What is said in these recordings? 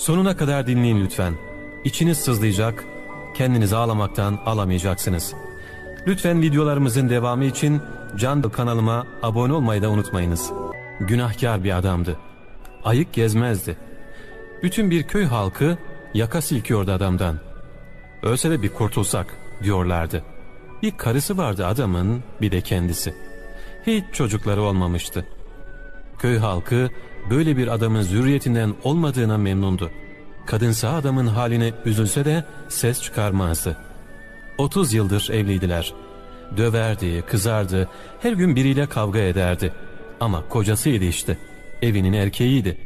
Sonuna kadar dinleyin lütfen. İçiniz sızlayacak, kendinizi ağlamaktan alamayacaksınız. Lütfen videolarımızın devamı için Can kanalıma abone olmayı da unutmayınız. Günahkar bir adamdı. Ayık gezmezdi. Bütün bir köy halkı yaka silkiyordu adamdan. Ölse de bir kurtulsak diyorlardı. Bir karısı vardı adamın bir de kendisi. Hiç çocukları olmamıştı. Köy halkı böyle bir adamın zürriyetinden olmadığına memnundu. Kadınsa adamın haline üzülse de ses çıkarmazdı. 30 yıldır evliydiler. Döverdi, kızardı, her gün biriyle kavga ederdi. Ama kocasıydı işte, evinin erkeğiydi.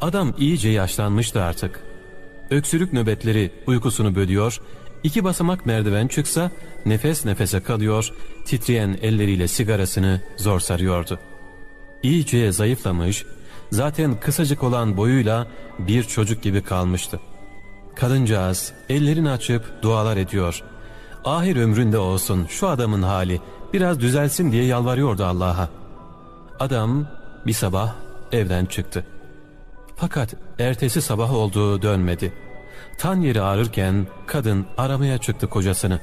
Adam iyice yaşlanmıştı artık. Öksürük nöbetleri uykusunu bölüyor, iki basamak merdiven çıksa nefes nefese kalıyor, titreyen elleriyle sigarasını zor sarıyordu. İyice zayıflamış, zaten kısacık olan boyuyla bir çocuk gibi kalmıştı. Kadıncağız ellerini açıp dualar ediyor. Ahir ömründe olsun şu adamın hali biraz düzelsin diye yalvarıyordu Allah'a. Adam bir sabah evden çıktı. Fakat ertesi sabah olduğu dönmedi. Tan yeri ağrırken kadın aramaya çıktı kocasını.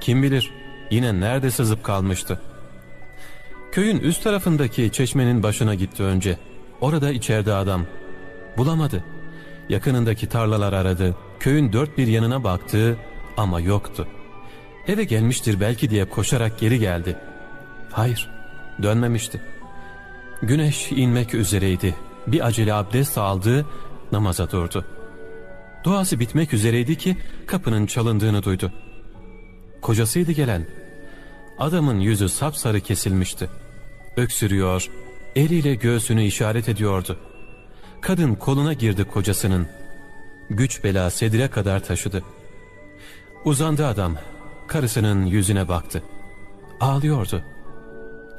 Kim bilir yine nerede sızıp kalmıştı. Köyün üst tarafındaki çeşmenin başına gitti önce. Orada içeride adam. Bulamadı. Yakınındaki tarlalar aradı. Köyün dört bir yanına baktı ama yoktu. Eve gelmiştir belki diye koşarak geri geldi. Hayır, dönmemişti. Güneş inmek üzereydi. Bir acele abdest aldı, namaza durdu. Duası bitmek üzereydi ki kapının çalındığını duydu. Kocasıydı gelen. Adamın yüzü sapsarı kesilmişti. Öksürüyor, eliyle göğsünü işaret ediyordu. Kadın koluna girdi kocasının. Güç bela sedire kadar taşıdı. Uzandı adam, karısının yüzüne baktı. Ağlıyordu.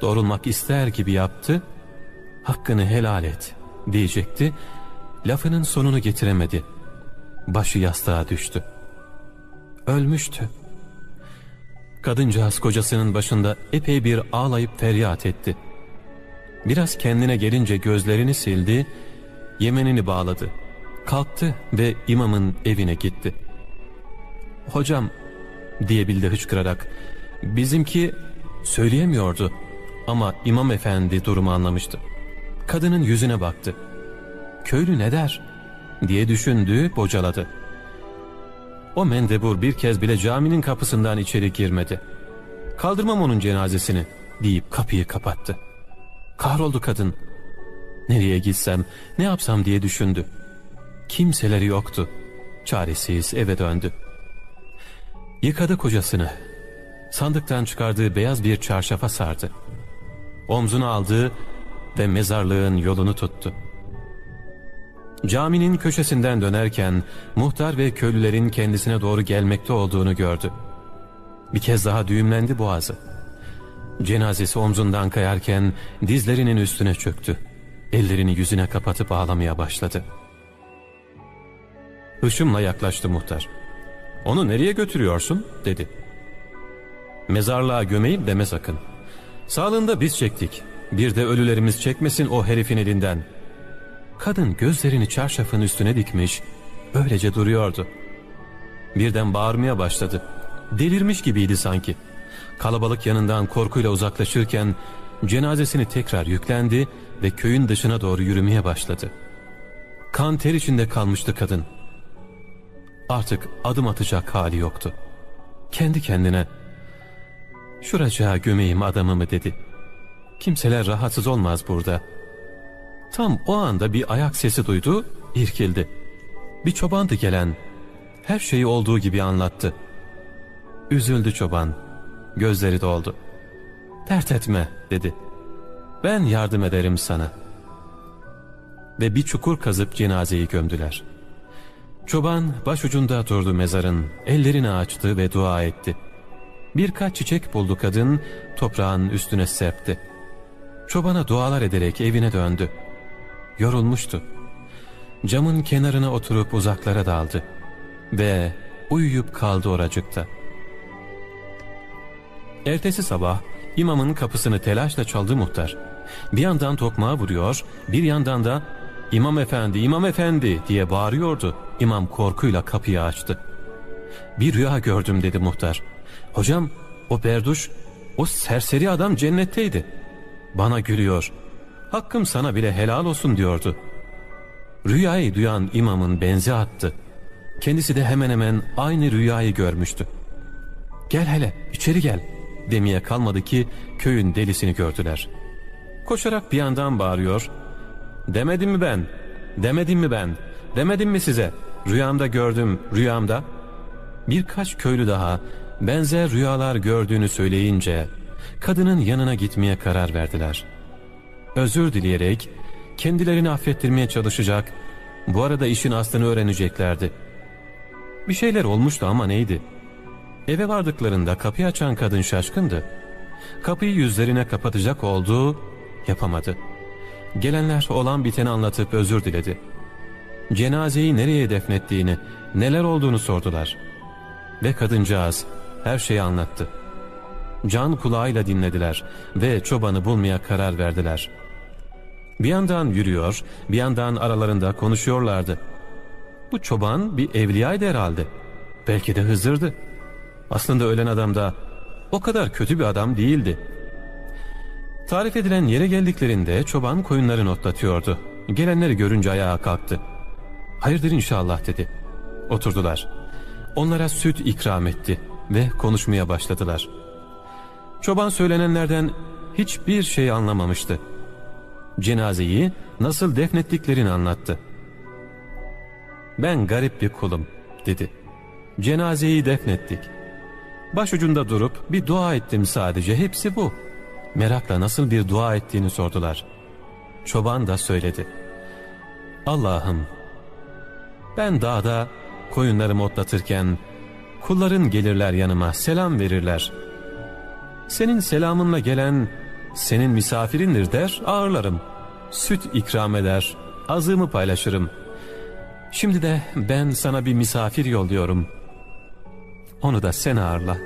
Doğrulmak ister gibi yaptı. Hakkını helal et diyecekti. Lafının sonunu getiremedi. Başı yastığa düştü. Ölmüştü. Kadıncağız kocasının başında epey bir ağlayıp feryat etti. Biraz kendine gelince gözlerini sildi, yemenini bağladı. Kalktı ve imamın evine gitti. Hocam diyebildi hıçkırarak. Bizimki söyleyemiyordu ama imam efendi durumu anlamıştı. Kadının yüzüne baktı. Köylü ne der diye düşündü bocaladı. O mendebur bir kez bile caminin kapısından içeri girmedi. Kaldırmam onun cenazesini deyip kapıyı kapattı. Kahroldu kadın. Nereye gitsem, ne yapsam diye düşündü. Kimseleri yoktu. Çaresiz eve döndü. Yıkadı kocasını. Sandıktan çıkardığı beyaz bir çarşafa sardı. Omzuna aldı ve mezarlığın yolunu tuttu. Caminin köşesinden dönerken muhtar ve köylülerin kendisine doğru gelmekte olduğunu gördü. Bir kez daha düğümlendi boğazı. Cenazesi omzundan kayarken dizlerinin üstüne çöktü. Ellerini yüzüne kapatıp ağlamaya başladı. Hışımla yaklaştı muhtar. Onu nereye götürüyorsun dedi. Mezarlığa gömeyim deme sakın. Sağlığında biz çektik. Bir de ölülerimiz çekmesin o herifin elinden. Kadın gözlerini çarşafın üstüne dikmiş, öylece duruyordu. Birden bağırmaya başladı. Delirmiş gibiydi sanki. Kalabalık yanından korkuyla uzaklaşırken cenazesini tekrar yüklendi ve köyün dışına doğru yürümeye başladı. Kan ter içinde kalmıştı kadın. Artık adım atacak hali yoktu. Kendi kendine şuracığa gömeyim adamımı dedi. Kimseler rahatsız olmaz burada. Tam o anda bir ayak sesi duydu, irkildi. Bir çobandı gelen. Her şeyi olduğu gibi anlattı. Üzüldü çoban. Gözleri doldu. Dert etme dedi. Ben yardım ederim sana. Ve bir çukur kazıp cenazeyi gömdüler. Çoban başucunda durdu mezarın, ellerini açtı ve dua etti. Birkaç çiçek buldu kadın, toprağın üstüne serpti. Çobana dualar ederek evine döndü. Yorulmuştu. Camın kenarına oturup uzaklara daldı. Ve uyuyup kaldı oracıkta. Ertesi sabah imamın kapısını telaşla çaldı muhtar. Bir yandan tokmağı vuruyor, bir yandan da İmam efendi, imam efendi diye bağırıyordu. İmam korkuyla kapıyı açtı. Bir rüya gördüm dedi muhtar. Hocam o berduş, o serseri adam cennetteydi. Bana gülüyor. Hakkım sana bile helal olsun diyordu. Rüyayı duyan imamın benzi attı. Kendisi de hemen hemen aynı rüyayı görmüştü. Gel hele içeri gel demeye kalmadı ki köyün delisini gördüler. Koşarak bir yandan bağırıyor. Demedim mi ben? Demedim mi ben? Demedim mi size? Rüyamda gördüm, rüyamda. Birkaç köylü daha benzer rüyalar gördüğünü söyleyince kadının yanına gitmeye karar verdiler. Özür dileyerek kendilerini affettirmeye çalışacak, bu arada işin aslını öğreneceklerdi. Bir şeyler olmuştu ama neydi? Eve vardıklarında kapıyı açan kadın şaşkındı. Kapıyı yüzlerine kapatacak oldu, yapamadı. Gelenler olan biteni anlatıp özür diledi. Cenazeyi nereye defnettiğini, neler olduğunu sordular. Ve kadıncağız her şeyi anlattı. Can kulağıyla dinlediler ve çobanı bulmaya karar verdiler. Bir yandan yürüyor, bir yandan aralarında konuşuyorlardı. Bu çoban bir evliyaydı herhalde. Belki de Hızır'dı. Aslında ölen adam da o kadar kötü bir adam değildi. Tarif edilen yere geldiklerinde çoban koyunları otlatıyordu. Gelenleri görünce ayağa kalktı. Hayırdır inşallah dedi. Oturdular. Onlara süt ikram etti ve konuşmaya başladılar. Çoban söylenenlerden hiçbir şey anlamamıştı. Cenazeyi nasıl defnettiklerini anlattı. Ben garip bir kulum dedi. Cenazeyi defnettik. Başucunda durup bir dua ettim sadece hepsi bu. Merakla nasıl bir dua ettiğini sordular. Çoban da söyledi. Allah'ım ben dağda koyunlarımı otlatırken kulların gelirler yanıma selam verirler. Senin selamınla gelen senin misafirindir der ağırlarım. Süt ikram eder, azığımı paylaşırım. Şimdi de ben sana bir misafir yolluyorum. Onu da sen ağırla.